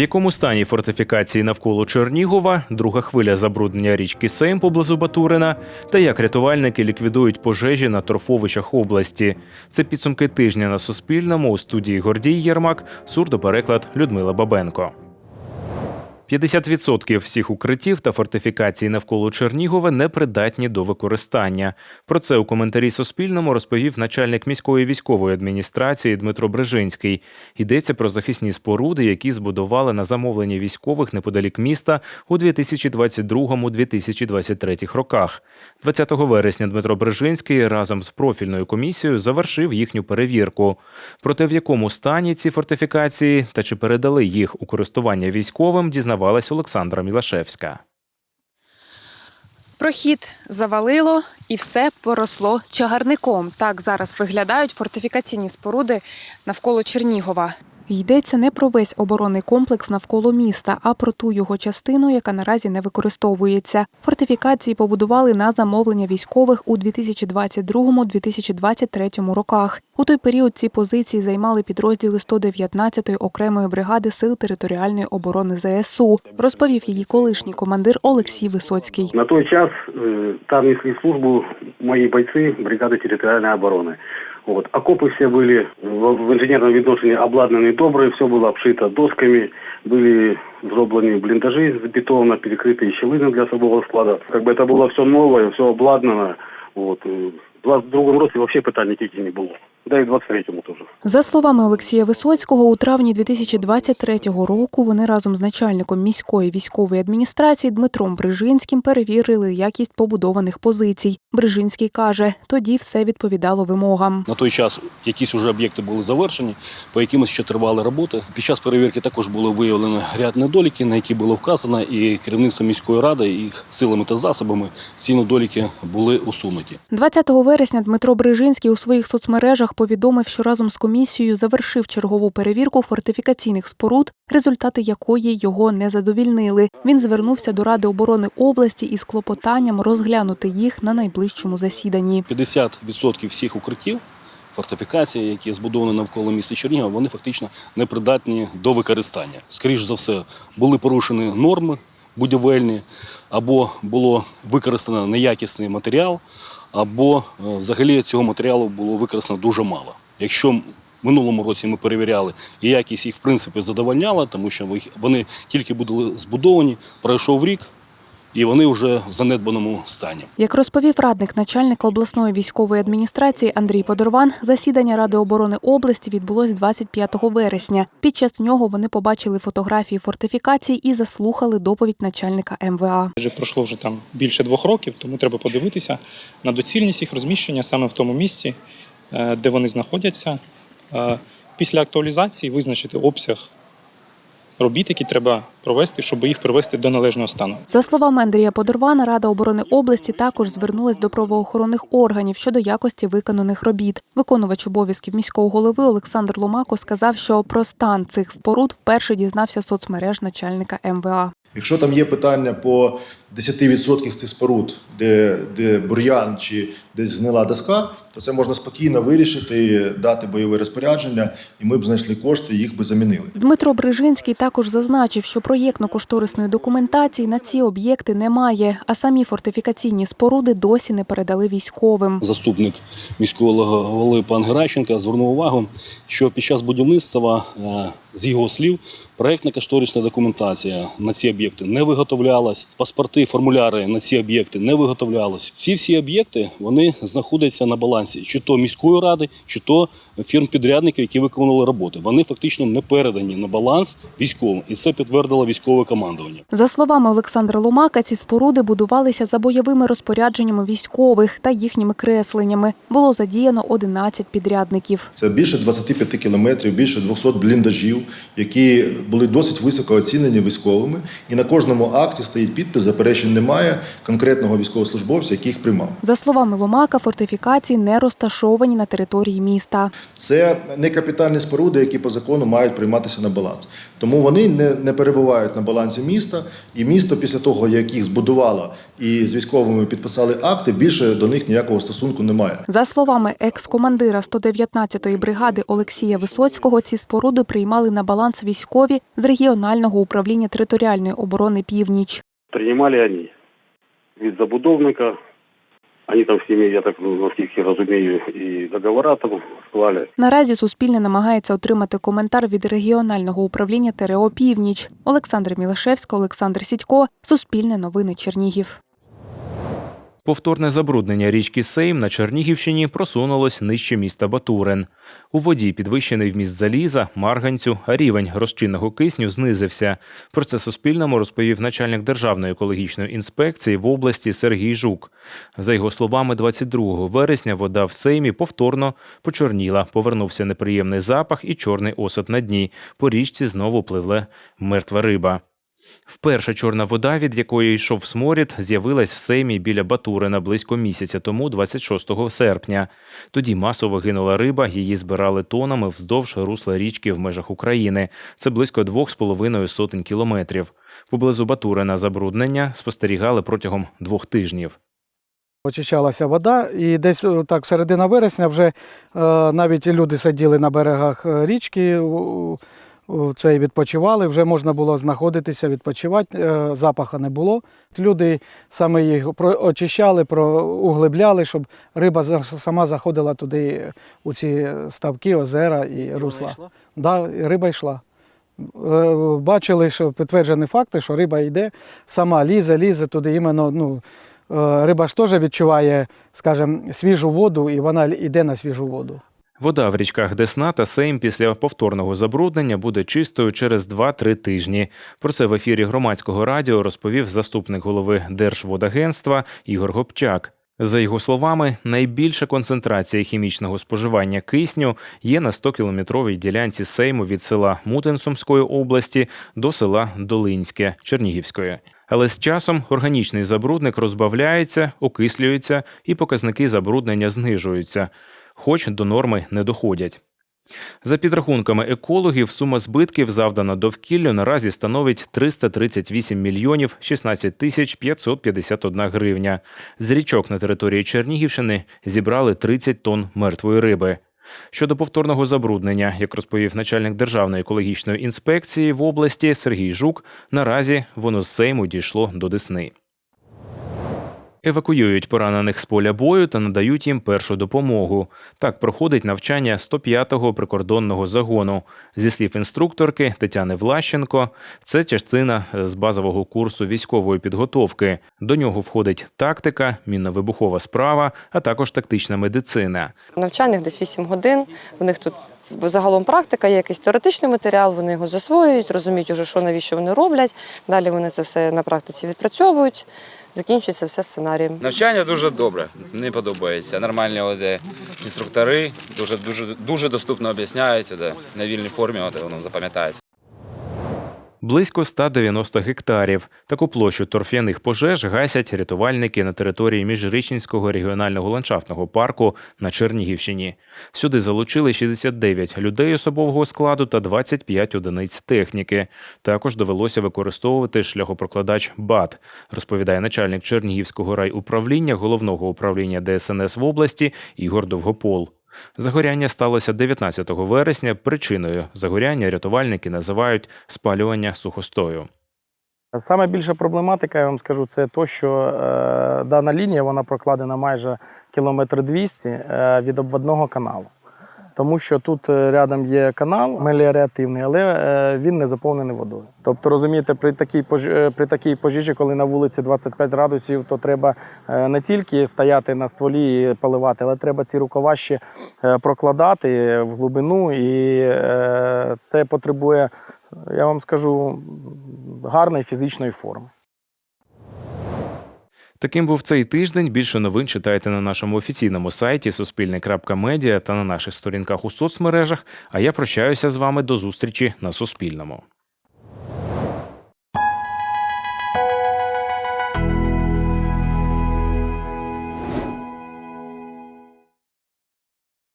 якому стані фортифікації навколо Чернігова, друга хвиля забруднення річки Сейм поблизу Батурина, та як рятувальники ліквідують пожежі на торфовищах області. Це підсумки тижня на Суспільному у студії Гордій Єрмак, сурдопереклад Людмила Бабенко. 50% всіх укриттів та фортифікацій навколо Чернігова непридатні до використання. Про це у коментарі Суспільному розповів начальник міської військової адміністрації Дмитро Брежинський. Йдеться про захисні споруди, які збудували на замовлення військових неподалік міста у 2022-2023 роках. 20 вересня Дмитро Брежинський разом з профільною комісією завершив їхню перевірку. Проте в якому стані ці фортифікації та чи передали їх у користування військовим, дізнавалась Олександра Мілашевська. Прохід завалило і все поросло чагарником. Так зараз виглядають фортифікаційні споруди навколо Чернігова. Йдеться не про весь оборонний комплекс навколо міста, а про ту його частину, яка наразі не використовується. Фортифікації побудували на замовлення військових у 2022-2023 роках. У той період ці позиції займали підрозділи 119-ї окремої бригади сил територіальної оборони ЗСУ, розповів її колишній командир Олексій Висоцький. На той час э, там несли службу мои бойцы бригады территориальной обороны. Вот. Окопы все были в, в инженерном відношенні обладнані добре, все было обшито досками, были зроблені блиндажи з бетона, перекриті щілини для особового складу. Как бы это было все новое, все обладнано. Вот. э, В 22 році вообще питань ніяких не було. Да і в 23-му теж. За словами Олексія Висоцького, у травні 2023 року вони разом з начальником міської військової адміністрації Дмитром Брижинським перевірили якість побудованих позицій. Брижинський каже, тоді все відповідало вимогам. На той час якісь вже об'єкти були завершені, по якимось ще тривали роботи. Під час перевірки також було виявлено ряд недоліків, на які було вказано, і керівництво міської ради, і їх силами та засобами ці недоліки були усунуті. 20 вересня Дмитро Брижинський у своїх соцмережах повідомив, що разом з комісією завершив чергову перевірку фортифікаційних споруд, результати якої його не задовільнили. Він звернувся до Ради оборони області із клопотанням розглянути їх на найближчому засіданні. 50% всіх укриттів, фортифікацій, які збудовані навколо міста Чернігова, вони фактично непридатні до використання. Скоріше за все, були порушені норми будівельні, або було використано неякісний матеріал, або е, взагалі цього матеріалу було використано дуже мало. Якщо минулому році ми перевіряли, і якість їх в принципі задовольняла, тому що вони тільки були збудовані, пройшов рік, і вони вже в занедбаному стані. Як розповів радник начальника обласної військової адміністрації Андрій Подорван, засідання Ради оборони області відбулось 25 вересня. Під час нього вони побачили фотографії фортифікацій і заслухали доповідь начальника МВА. Вже пройшло вже там більше двох років, тому треба подивитися на доцільність їх розміщення саме в тому місці, е, де вони знаходяться. Е, Після актуалізації визначити обсяг робіт, які треба провести, щоб їх привести до належного стану. За словами Андрія Подорвана, Рада оборони області також звернулась до правоохоронних органів щодо якості виконаних робіт. Виконувач обов'язків міського голови Олександр Ломако сказав, що про стан цих споруд вперше дізнався соцмереж начальника МВА. Якщо там є питання по 10% цих споруд, де, де бур'ян чи десь гнила доска, то це можна спокійно вирішити, дати бойове розпорядження, і ми б знайшли кошти, їх би замінили. Дмитро Брижинський також зазначив, що проєктно-кошторисної документації на ці об'єкти немає, а самі фортифікаційні споруди досі не передали військовим. Заступник міського голови пан Геращенко звернув увагу, що під час будівництва, е, з його слів, проєктна кошторисна документація на ці об'єкти не виготовлялась, паспорти, формуляри на ці об'єкти не виготовлялись. Ці всі об'єкти вони знаходяться на балансі чи то міської ради, чи то фірм-підрядників, які виконували роботи. Вони фактично не передані на баланс військовим, і це підтвердило військове командування. За словами Олександра Ломака, ці споруди будувалися за бойовими розпорядженнями військових та їхніми кресленнями. Було задіяно 11 підрядників. Це більше 25 кілометрів, більше 200 бліндажів, які були досить високо оцінені військовими. І на кожному акті стоїть підпис, заперечень немає конкретного військовослужбовця, який їх приймав. За словами Ломака, фортифікації не розташовані на території міста. Це не капітальні споруди, які по закону мають прийматися на баланс. Тому вони не, не перебувають на балансі міста, і місто після того, як їх збудувало і з військовими підписали акти, більше до них ніякого стосунку немає. За словами екс-командира 119-ї бригади Олексія Висоцького, ці споруди приймали на баланс військові з регіонального управління територіальної оборони Північ. Принимали они від забудовника. Они там ними, я так ну, наскільки розумію, і договора там склали. Наразі Суспільне намагається отримати коментар від регіонального управління ТРО Північ. Олександр Мілашевська, Олександр Сідько, Суспільне новини Чернігів. Повторне забруднення річки Сейм на Чернігівщині просунулось нижче міста Батурин. У воді підвищений вміст заліза, марганцю, а рівень розчинного кисню знизився. Про це Суспільному розповів начальник Державної екологічної інспекції в області Сергій Жук. За його словами, 22 вересня вода в Сеймі повторно почорніла, повернувся неприємний запах і чорний осад на дні. По річці знову пливле мертва риба. Вперше чорна вода, від якої йшов сморід, з'явилась в Сеймі біля Батурина близько місяця тому, 26 серпня. Тоді масово гинула риба, її збирали тонами вздовж русла річки в межах України. Це близько двох з половиною сотень кілометрів. Поблизу Батурина забруднення спостерігали протягом двох тижнів. Очищалася вода, і десь так середина вересня вже е, навіть люди сиділи на берегах е, річки, цей відпочивали, вже можна було знаходитися, відпочивати, е, запаха не було. Люди саме їх очищали, углибляли, щоб риба сама заходила туди у ці ставки, озера і русла. Да, риба йшла. Е, Бачили, що підтверджені факти, що риба йде, сама лізе, лізе туди. Іменно, ну, е, риба ж теж відчуває, скажімо, свіжу воду, і вона йде на свіжу воду. Вода в річках Десна та Сейм після повторного забруднення буде чистою через 2-3 тижні. Про це в ефірі громадського радіо розповів заступник голови Держводагентства Ігор Гопчак. За його словами, найбільша концентрація хімічного споживання кисню є на 100-кілометровій ділянці Сейму від села Мутин Сумської області до села Долинське Чернігівської. Але з часом органічний забрудник розбавляється, окислюється і показники забруднення знижуються, хоч до норми не доходять. За підрахунками екологів, сума збитків, завдана довкіллю, наразі становить 338 мільйонів 16 тисяч 551 гривня. З річок на території Чернігівщини зібрали 30 тонн мертвої риби. Щодо повторного забруднення, як розповів начальник Державної екологічної інспекції в області Сергій Жук, наразі воно з Сейму дійшло до Десни. Евакуюють поранених з поля бою та надають їм першу допомогу. Так проходить навчання 105-го прикордонного загону. Зі слів інструкторки Тетяни Влащенко, це частина е, з базового курсу військової підготовки. До нього входить тактика, мінно-вибухова справа, а також тактична медицина. Навчальних десь 8 годин. У них тут загалом практика, є якийсь теоретичний матеріал, вони його засвоюють, розуміють уже, що навіщо вони роблять. Далі вони це все на практиці відпрацьовують. Закінчується все сценарієм. Навчання дуже добре, мені подобається. Нормальні от, е, інструктори, дуже, дуже, дуже доступно об'ясняються, де, на вільній формі от, воно запам'ятається. Близько 190 гектарів. Таку площу торф'яних пожеж гасять рятувальники на території Міжрічинського регіонального ландшафтного парку на Чернігівщині. Сюди залучили 69 людей особового складу та 25 одиниць техніки. Також довелося використовувати шляхопрокладач БАТ, розповідає начальник Чернігівського райуправління головного управління ДСНС в області Ігор Довгопол. Загоряння сталося 19 вересня. Причиною загоряння рятувальники називають спалювання сухостою. Саме більша проблематика, я вам скажу, це то, що е, дана лінія вона прокладена майже кілометр 200 е, від обводного каналу. Тому що тут е, рядом є канал меліоративний, але е, він не заповнений водою. Тобто, розумієте, при такій е, при такій пожежі, коли на вулиці 25 градусів, то треба не тільки стояти на стволі і поливати, але треба ці рукава ще прокладати в глибину, і це потребує, я вам скажу, гарної фізичної форми. Таким був цей тиждень. Більше новин читайте на нашому офіційному сайті Суспільне.Медіа та на наших сторінках у соцмережах. А я прощаюся з вами до зустрічі на Суспільному.